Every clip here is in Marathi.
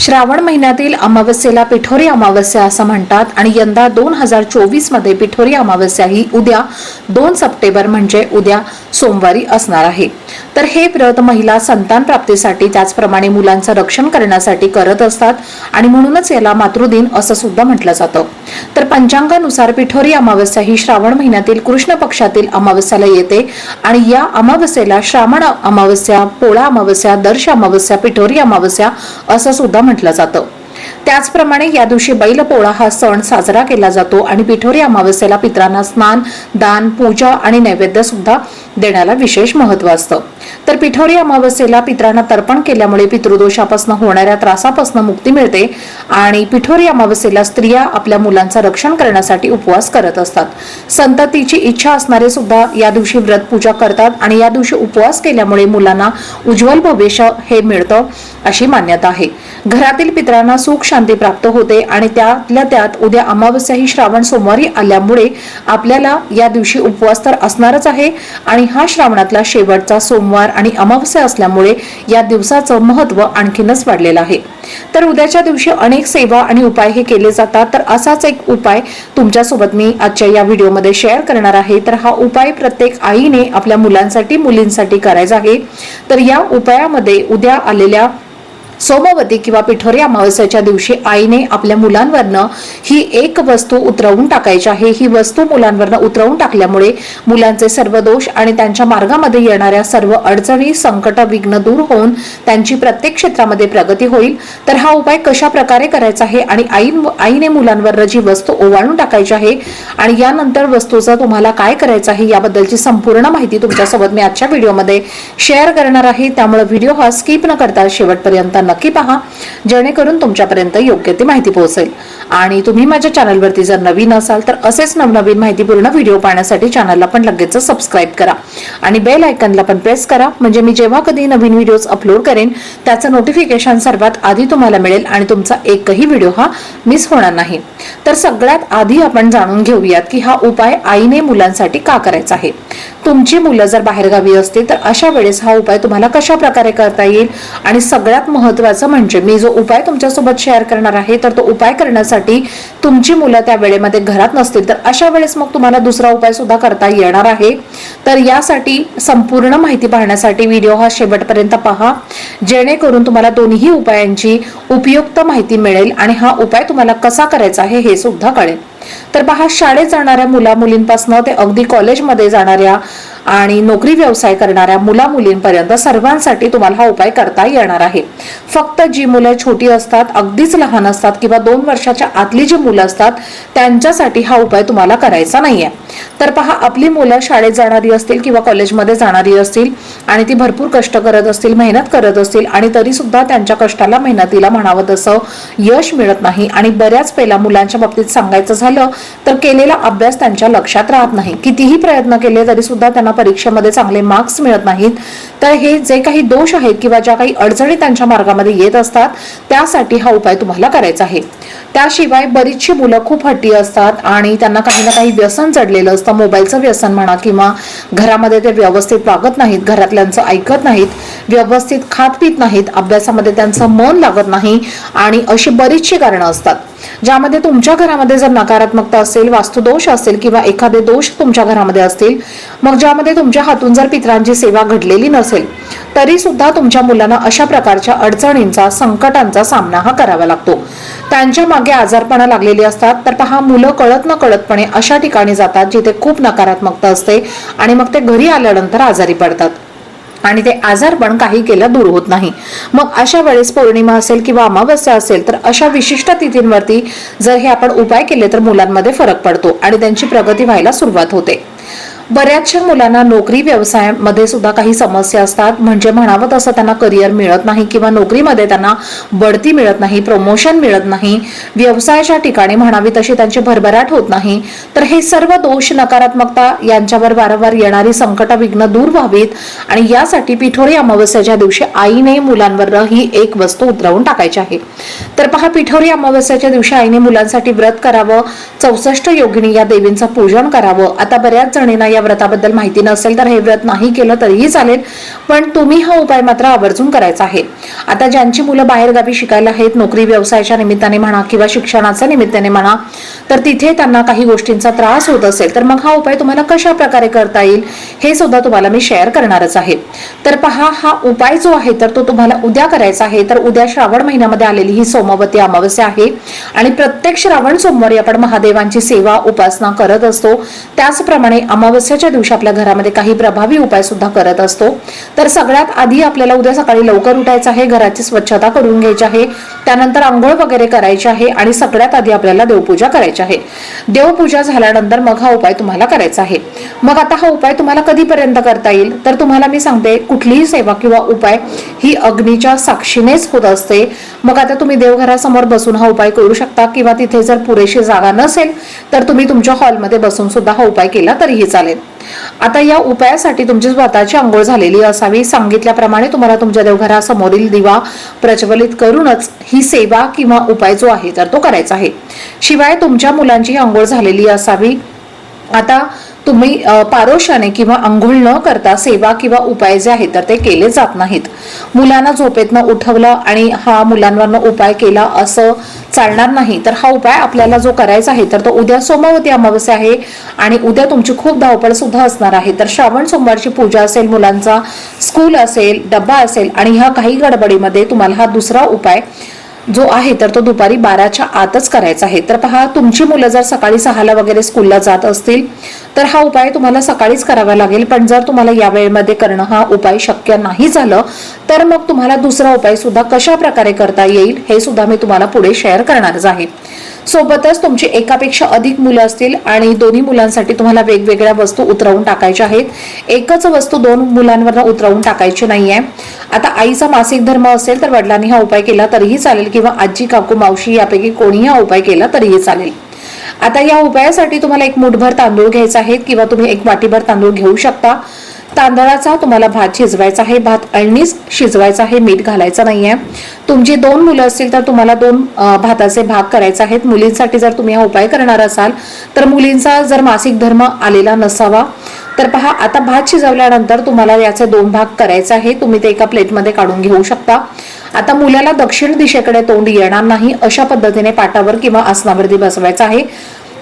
श्रावण महिन्यातील अमावस्येला पिठोरी अमावस्या असं म्हणतात आणि यंदा दोन हजार चोवीसमध्ये पिठोरी अमावस्या ही उद्या दोन सप्टेंबर म्हणजे उद्या सोमवारी असणार आहे. तर हे व्रत महिला संतान प्राप्तीसाठी त्याचप्रमाणे मुलांचं रक्षण करण्यासाठी करत असतात आणि म्हणूनच याला मातृदिन असं सुद्धा म्हटलं जातं. तर पंचांगानुसार पिठोरी अमावस्या ही श्रावण महिन्यातील कृष्ण पक्षातील अमावस्याला येते आणि या अमावस्येला श्रावण अमावस्या पोळा अमावस्या दर्श अमावस्या पिठोरी अमावस्या असं सुद्धा म्हटलं जातं. त्याचप्रमाणे या दिवशी बैलपोळा हा सण साजरा केला जातो आणि पिठोरी अमावस्येला पित्रांना स्नान दान पूजा आणि नैवेद्य सुद्धा देण्याला विशेष महत्त्व असतं. तर पिठोरी अमावस्येला पित्रांना तर्पण केल्यामुळे पितृदोषापासून होणाऱ्या त्रासापासून मुक्ती मिळते आणि पिठोरी अमावस्येला स्त्रिया आपल्या मुलांचं रक्षण करण्यासाठी उपवास करत असतात. संततीची इच्छा असणारे सुद्धा या दिवशी व्रत पूजा करतात आणि या दिवशी उपवास केल्यामुळे मुलांना उज्ज्वल भविष्य हे मिळतं अशी मान्यता आहे. घरातील पित्रांना सुख शांती प्राप्त होते आणि त्यातल्या त्यात उद्या अमावस्या ही श्रावण सोमवारी आल्यामुळे आपल्याला या दिवशी उपवास तर असणारच आहे आणि हा श्रावणातला शेवटचा सोमवार आणि अमावस्या असल्यामुळे या दिवसाचं महत्त्व आणखीनच वाढलेलं आहे. तर उद्याच्या दिवशी अनेक सेवा आणि उपाय हे केले जातात तर असाच एक उपाय तुमच्यासोबत मी आजच्या या व्हिडिओमध्ये शेअर करणार आहे. तर हा उपाय प्रत्येक आईने आपल्या मुलांसाठी मुलींसाठी करायचा आहे. तर या उपायामध्ये उद्या आलेल्या सोमवती किंवा पिठोरी अमावस्याच्या दिवशी आईने आपल्या मुलांवरनं ही एक वस्तू उतरवून टाकायची आहे. ही वस्तू मुलांवरनं उतरवून टाकल्यामुळे मुलांचे सर्व दोष आणि त्यांच्या मार्गामध्ये येणाऱ्या सर्व अडचणी संकट विघ्न दूर होऊन त्यांची प्रत्येक क्षेत्रामध्ये प्रगती होईल. तर हा उपाय कशा प्रकारे करायचा आहे आणि आई आईने मुलांवर जी वस्तू ओवाळून टाकायची आहे आणि यानंतर वस्तूचं तुम्हाला काय करायचं आहे याबद्दलची संपूर्ण माहिती तुमच्यासोबत मी आजच्या व्हिडिओमध्ये शेअर करणार आहे. त्यामुळे व्हिडिओ हा स्किप न करता शेवटपर्यंत नक्की पहा. जेणेकरून तुमच्यापर्यंत योग्य ती माहिती पोहोचेल. आणि तुम्ही माझ्या चॅनलवरती जर नवीन असाल तर असेच नवनवीन माहितीपूर्ण व्हिडिओ पाहण्यासाठी चॅनलला पण लगेच सबस्क्राईब करा. आणि बेल आयकनला पण प्रेस करा. म्हणजे मी जेव्हा कधी नवीन व्हिडिओज अपलोड करेन त्याचं नोटिफिकेशन सर्वात आधी तुम्हाला मिळेल आणि तुमचा एकही व्हिडिओ हा मिस होणार नाही. तर सगळ्यात आधी आपण जाणून घेऊयात की हा उपाय आईने मुलांसाठी का करायचा आहे. तुमची मुलं जर बाहेरगावी असतील तर अशा वेळेस हा उपाय तुम्हाला कशा प्रकारे करता येईल? आणि सगळ्यात महत्वाचं म्हणजे मी जो उपाय तुमच्यासोबत शेअर करणार आहे तर तो उपाय करण्यासाठी तुमची मुलं त्या वेळेमध्ये घरात नसतील तर अशा वेळेस मग तुम्हाला दुसरा उपाय सुद्धा करता येणार आहे. तर यासाठी संपूर्ण माहिती पाहण्यासाठी व्हिडिओ हा शेवटपर्यंत पहा. जेणेकरून तुम्हाला दोन्ही उपायांची उपयुक्त माहिती मिळेल आणि हा उपाय तुम्हाला कसा करायचा आहे हे सुद्धा कळेल. तर पहा शाळेत जाणाऱ्या मुला मुलींपासून ते अगदी कॉलेजमध्ये जाणाऱ्या आणि नोकरी व्यवसाय करणाऱ्या मुला मुलींपर्यंत सर्वांसाठी तुम्हाला हा उपाय करता येणार आहे. फक्त जी मुलं छोटी असतात अगदीच लहान असतात किंवा दोन वर्षाच्या आतली जी मुलं असतात त्यांच्यासाठी हा उपाय तुम्हाला करायचा नाहीये. तर पहा आपली मुलं शाळेत जाणारी असतील किंवा कॉलेजमध्ये जाणारी असतील आणि ती भरपूर कष्ट करत असतील मेहनत करत असतील आणि तरी सुद्धा त्यांच्या कष्टाला मेहनतीला म्हणावं तसं यश मिळत नाही. आणि बऱ्याच वेळेला मुलांच्या बाबतीत सांगायचं झालं तर केलेला अभ्यास त्यांच्या लक्षात राहत नाही. कितीही प्रयत्न केले तरी सुद्धा त्यांना परीक्षेमध्ये चांगले मार्क्स मिळत नाहीत. तर हे जे काही दोष आहेत किंवा ज्या काही अडचणी त्यांच्या मार्गामध्ये येत असतात त्यासाठी हा उपाय तुम्हाला करायचा आहे. त्याशिवाय बरीचशी मुलं खूप हट्टी असतात आणि त्यांना काही ना काही व्यसन केलं असता मोबाईलचं व्यसन म्हणा किंवा घरामध्ये ते व्यवस्थित वागत नाहीत घरातल्यांचं ऐकत नाहीत व्यवस्थित खात पित नाहीत अभ्यासामध्ये त्यांचं मन लागत नाही आणि अशी बरीचशी कारणं असतात. ज्यामध्ये तुमच्या घरामध्ये जर नकारात्मकता असेल वास्तुदोष असेल किंवा एखादे दोष तुमच्या घरामध्ये असतील मग ज्यामध्ये तुमच्या हातून जर पित्रांची सेवा घडलेली नसेल तरी सुद्धा तुमच्या मुलांना अशा प्रकारच्या अडचणींचा संकटांचा सामना हा करावा लागतो. त्यांच्या मागे आजारपणा लागलेली असतात तर पहा मुलं कळत न कळतपणे अशा ठिकाणी जातात जिथे खूप नकारात्मकता असते आणि मग ते घरी आल्यानंतर आजारी पडतात. आणि ते आजार पण काही केलं दूर होत नाही. मग अशा वेळेस पौर्णिमा असेल किंवा अमावस्या असेल तर अशा विशिष्ट तिथींवरती जर हे आपण उपाय केले तर मुलांमध्ये फरक पडतो आणि त्यांची प्रगती व्हायला सुरुवात होते. बऱ्याचशा मुलांना नोकरी व्यवसायामध्ये सुद्धा काही समस्या असतात. म्हणजे म्हणावं तसं त्यांना करिअर मिळत नाही किंवा नोकरीमध्ये त्यांना बढती मिळत नाही प्रमोशन मिळत नाही. व्यवसायाच्या ठिकाणी म्हणावी तशी त्यांची भरभराट होत नाही. तर हे सर्व दोष नकारात्मकता यांच्यावर वारंवार येणारी संकट विघ्न दूर व्हावीत आणि यासाठी पिठोरी अमावस्याच्या दिवशी आईने मुलांवर ही एक वस्तू उतरवून टाकायची आहे. तर पहा पिठोरी अमावस्याच्या दिवशी आईने मुलांसाठी व्रत करावं चौसष्ट योगिनी या देवींचं पूजन करावं. आता बऱ्याच जणींना या व्रताबद्दल माहिती नसेल तर हे व्रत नाही केलं तरीही चालेल पण तुम्ही हा उपाय मात्र आवर्जून करायचा आहे. आता ज्यांची मुलं बाहेरगावी शिकायला आहेत नोकरी व्यवसायाच्या निमित्ताने म्हणा किंवा शिक्षणाच्या निमित्ताने म्हणा तर तिथे त्यांना काही गोष्टींचा त्रास होत असेल तर मग हा उपाय तुम्हाला कशा प्रकारे करता येईल हे सुद्धा तुम्हाला मी शेअर करणारच आहे. तर पहा हा उपाय जो आहे तर तो तुम्हाला उद्या करायचा आहे तर उद्या श्रावण महिन्यामध्ये आलेली ही सोमवती अमावस्या आहे आणि प्रत्येक श्रावण सोमवारी आपण महादेवांची सेवा उपासना करत असतो. त्याचप्रमाणे अमावस्या अमावस्याच्या दिवशी आपल्या घरामध्ये काही प्रभावी उपाय सुद्धा करत असतो. तर सगळ्यात आधी आपल्याला उद्या सकाळी लवकर उठायचं आहे घराची स्वच्छता करून घ्यायची आहे त्यानंतर आंघोळ वगैरे करायची आहे आणि सगळ्यात आधी आपल्याला देवपूजा करायची आहे. देवपूजा झाल्यानंतर मग हा उपाय तुम्हाला करायचा आहे. मग आता हा उपाय तुम्हाला कधीपर्यंत करता येईल? तर तुम्हाला मी सांगते कुठलीही सेवा किंवा उपाय ही अग्नीच्या साक्षीनेच होत असते. मग आता तुम्ही देवघरासमोर बसून हा उपाय करू शकता किंवा तिथे जर पुरेशी जागा नसेल तर तुम्ही तुमच्या हॉलमध्ये बसून सुद्धा हा उपाय केला तरीही चालेल. आता या उपायासाठी तुमची स्वतःची आंघोळ झालेली असावी. सांगितल्याप्रमाणे तुम्हाला तुमच्या देवघरासमोरील दिवा प्रज्वलित करूनच ही सेवा किंवा उपाय जो आहे तर तो करायचा आहे. शिवाय तुमच्या मुलांची आंघोळ झालेली असावी. आता तुम्ही पारोशाने किंवा अंघोळ न करता सेवा किंवा उपाय जे आहेत तर ते केले जात नाहीत. मुलांना झोपेतनं उठवलं आणि हा मुलांवरनं उपाय केला असं चालणार नाही तर हा उपाय आपल्याला जो करायचा आहे तर तो उद्या सोमवती अमावस्या आहे आणि उद्या तुमची खूप धावपळ सुद्धा असणार आहे. तर श्रावण सोमवारची पूजा असेल मुलांचा स्कूल असेल डब्बा असेल आणि ह्या काही गडबडीमध्ये तुम्हाला हा दुसरा उपाय जो आहे तर तो दुपारी बाराच्या आतच करायचा आहे. तर पहा तुमची मुलं जर सकाळी सहाला वगैरे स्कूलला जात असतील तर हा उपाय तुम्हाला सकाळीच करावा लागेल. पण जर तुम्हाला या वेळेमध्ये करणं हा उपाय शक्य नाही झालं तर मग तुम्हाला दुसरा उपाय सुद्धा कशा प्रकारे करता येईल हे सुद्धा मी तुम्हाला पुढे शेअर करणारच आहे. सोबतच तुमची एकापेक्षा अधिक मुलं असतील आणि दोन्ही मुलांसाठी तुम्हाला वेगवेगळ्या वस्तू उतरवून टाकायच्या आहेत. एकच वस्तू दोन मुलांवर उतरवून टाकायची नाही आहे आता आईचा मासिक धर्म असेल तर वडिलांनी हा उपाय केला तरीही चालेल किंवा आजी काकू मावशी यापैकी कोणीही हा उपाय केला तरीही चालेल. आता या उपायासाठी तुम्हाला एक मुठभर तांदूळ घ्यायचा आहे किंवा तुम्ही एक वाटीभर तांदूळ घेऊ शकता. तांदळाचा तुम्हाला भात शिजवायचा आहे भात अळणीच शिजवायचा आहे मीठ घालायचं नाही आहे तुमची दोन मुलं असतील तर तुम्हाला दोन भाताचे भाग करायचे आहेत. मुलींसाठी जर तुम्ही हा उपाय करणार असाल तर मुलींचा जर मासिक धर्म आलेला नसावा तर पहा आता भात शिजवल्यानंतर तुम्हाला याचे दोन भाग करायचे आहे. तुम्ही ते एका प्लेटमध्ये काढून घेऊ शकता. आता मुलाला दक्षिण दिशेकडे तोंड येणार नाही अशा पद्धतीने पाटावर किंवा आसनावरती बसवायचं आहे.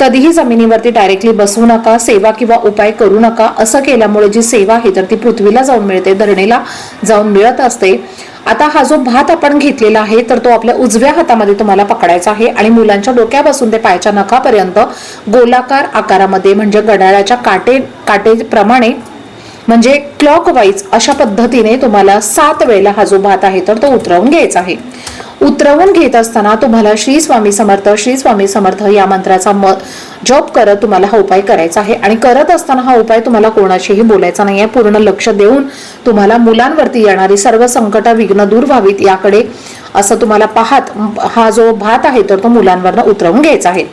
कधीही जमिनीवरती डायरेक्टली बसू नका सेवा किंवा उपाय करू नका असं केल्यामुळे जी सेवा आहे तर ती पृथ्वीला जाऊन मिळते धरणीला जाऊन मिळत असते. आता हा जो भात आपण घेतलेला आहे तर तो आपल्या उजव्या हातामध्ये तुम्हाला पकडायचा आहे आणि मुलांच्या डोक्यापासून ते पायाच्या नखापर्यंत गोलाकार आकारामध्ये म्हणजे घड्याळाच्या काटे काटेप्रमाणे म्हणजे क्लॉक वाईज अशा पद्धतीने तुम्हाला सात वेळेला हा जो भात आहे तर तो उतरवून घ्यायचा आहे. उतरवून घेत असताना तुम्हाला श्री स्वामी समर्थ श्री स्वामी समर्थ या मंत्राचा म जप करत तुम्हाला हा उपाय करायचा आहे. आणि करत असताना हा उपाय तुम्हाला कोणाशीही बोलायचा नाही आहे पूर्ण लक्ष देऊन तुम्हाला मुलांवरती येणारी सर्व संकट विघ्न दूर व्हावीत याकडे असं तुम्हाला पाहत हा जो भात आहे तर तो मुलांवरनं उतरवून घ्यायचा आहे.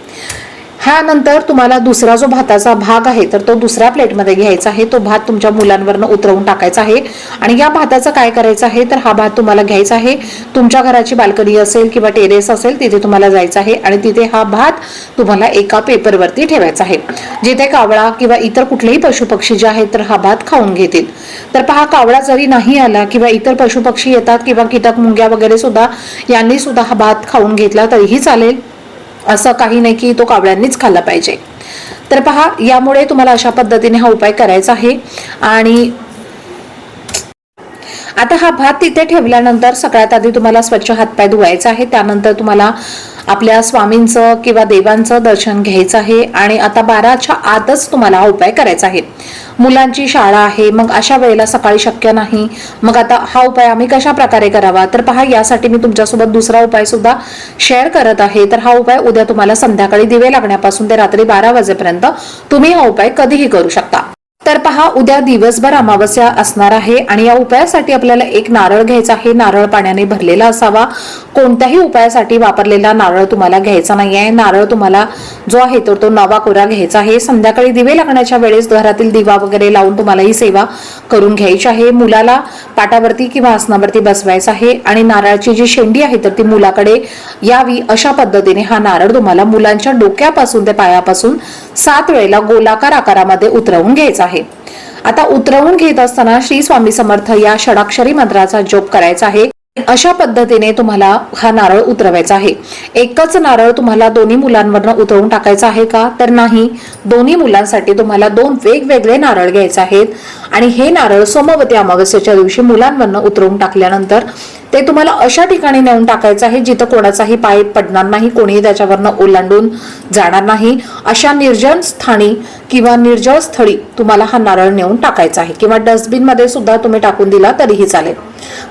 ह्यानंतर तुम्हाला दुसरा जो भाताचा भाग आहे तर तो दुसऱ्या प्लेटमध्ये घ्यायचा आहे. तो भात तुमच्या मुलांवरनं उतरवून टाकायचा आहे. आणि या भाताचं काय करायचं आहे तर हा भात तुम्हाला घ्यायचा आहे. तुमच्या घराची बाल्कनी असेल किंवा टेरेस असेल तिथे तुम्हाला जायचं आहे. आणि तिथे हा भात तुम्हाला एका पेपरवरती ठेवायचा आहे. जिथे कावळा किंवा इतर कुठलेही पशुपक्षी जे आहेत तर हा भात खाऊन घेतील. तर पहा कावळा जरी नाही आला किंवा इतर पशुपक्षी येतात किंवा कीटक मुंग्या वगैरे सुद्धा यांनी सुद्धा हा भात खाऊन घेतला तरीही चालेल. असं काही नाही की तो कावळ्यांनीच खाल्ला पाहिजे. तर पहा यामुळे तुम्हाला अशा पद्धतीने हा उपाय करायचा आहे. आणि आता हा भात तिथे ठेवल्यानंतर सगळ्यात आधी तुम्हाला स्वच्छ हातपाय धुवायचा आहे. त्यानंतर तुम्हाला आपल्या स्वामींचं किंवा देवांचं दर्शन घ्यायचं आहे आणि आता बाराच्या आतच तुम्हाला हा उपाय करायचा आहे. मुलांची शाळा आहे मग अशा वेळेला सकाळी शक्य नाही. मग आता हा उपाय आम्ही कशा प्रकारे करावा? तर पहा यासाठी मी तुमच्यासोबत दुसरा उपाय सुद्धा शेअर करत आहे. तर हा उपाय उद्या तुम्हाला संध्याकाळी दिवे लागण्यापासून ते रात्री बारा वाजेपर्यंत तुम्ही हा उपाय कधीही करू शकता. तर पहा उद्या दिवसभर अमावस्या असणार आहे आणि या उपायासाठी आपल्याला एक नारळ घ्यायचा आहे. नारळ पाण्याने भरलेला असावा. कोणत्याही उपायासाठी वापरलेला नारळ तुम्हाला घ्यायचा नाही आहे नारळ तुम्हाला जो आहे तर तो नवा कोरा घ्यायचा आहे. संध्याकाळी दिवे लागण्याच्या वेळेस घरातील दिवा वगैरे लावून तुम्हाला ही सेवा करून घ्यायची आहे. मुलाला पाटावरती किंवा आसनावरती बसवायचं आहे आणि नारळाची जी शेंडी आहे तर ती मुलाकडे यावी अशा पद्धतीने हा नारळ तुम्हाला मुलांच्या डोक्यापासून ते पायापासून सात वेळेला गोलाकार आकारामध्ये उतरवून घ्यायचा आहे. आता उतरवून घेत असताना श्री स्वामी समर्थ या षडाक्षरी मंत्राचा जोप करायचा आहे. अशा पद्धतीने तुम्हाला हा नारळ उतरवायचा आहे. एकच नारळ तुम्हाला दोन्ही मुलांवरनं उतरवून टाकायचा आहे का? तर नाही. दोन्ही मुलांसाठी तुम्हाला दोन वेगवेगळे नारळ घ्यायचे आहेत. आणि हे नारळ सोमवती अमावस्येच्या दिवशी मुलांवरनं उतरवून टाकल्यानंतर ते तुम्हाला अशा ठिकाणी नेऊन टाकायचं आहे जिथं कोणाचाही पाय पडणार नाही कोणीही त्याच्यावरनं ओलांडून जाणार नाही. अशा निर्जन स्थानी किंवा निर्जळ स्थळी तुम्हाला हा नारळ नेऊन टाकायचा आहे. किंवा डस्टबिनमध्ये सुद्धा तुम्ही टाकून दिला तरीही चालेल.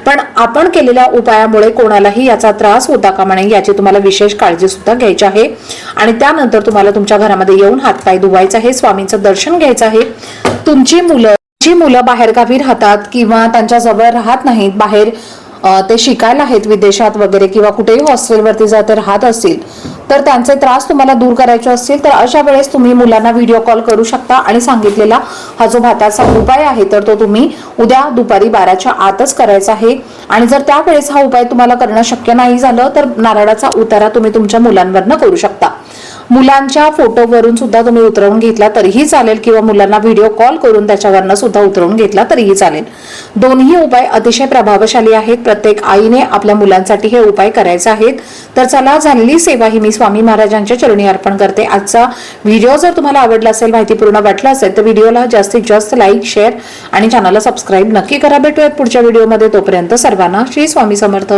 पण आपण केलेल्या उपायामुळे कोणालाही याचा त्रास होता का म्हणे याची तुम्हाला विशेष काळजी सुद्धा घ्यायची आहे. आणि त्यानंतर तुम्हाला तुमच्या घरामध्ये येऊन हातपाय धुवायचा आहे स्वामींचं दर्शन घ्यायचं आहे. तुमची मुलं जी मुलं बाहेरगावी राहतात किंवा त्यांच्या जवळ राहत नाहीत बाहेर ते शिकायला आहेत विदेशात वगैरे किंवा कुठेही हॉस्टेलवरती जर ते राहत असतील तर त्यांचे त्रास तुम्हाला दूर करायचे असतील तर अशा वेळेस तुम्ही मुलांना व्हिडिओ कॉल करू शकता. आणि सांगितलेला हा जो भाताचा उपाय आहे तर तो तुम्ही उद्या दुपारी बाराच्या आतच करायचा आहे. आणि जर त्यावेळेस हा उपाय तुम्हाला करणं शक्य नाही झालं तर नारळाचा उतारा तुम्ही तुमच्या मुलांवरनं करू शकता. मुलांच्या फोटोवरून सुद्धा तुम्ही उतरवून घेतला तरीही चालेल किंवा मुलांना व्हिडिओ कॉल करून त्याच्यावरनं सुद्धा उतरवून घेतला तरीही चालेल. दोन्ही उपाय अतिशय प्रभावशाली आहेत. प्रत्येक आईने आपल्या मुलांसाठी हे उपाय करायचे आहेत. तर चला झालेली सेवा ही मी स्वामी महाराजांच्या चरणी अर्पण करते. आजचा व्हिडिओ जर तुम्हाला आवडला असेल माहितीपूर्ण वाटला असेल तर व्हिडिओला जास्तीत जास्त लाईक शेअर आणि चॅनलला सबस्क्राईब नक्की करा. भेटूयात पुढच्या व्हिडिओमध्ये तोपर्यंत सर्वांना श्री स्वामी समर्थ.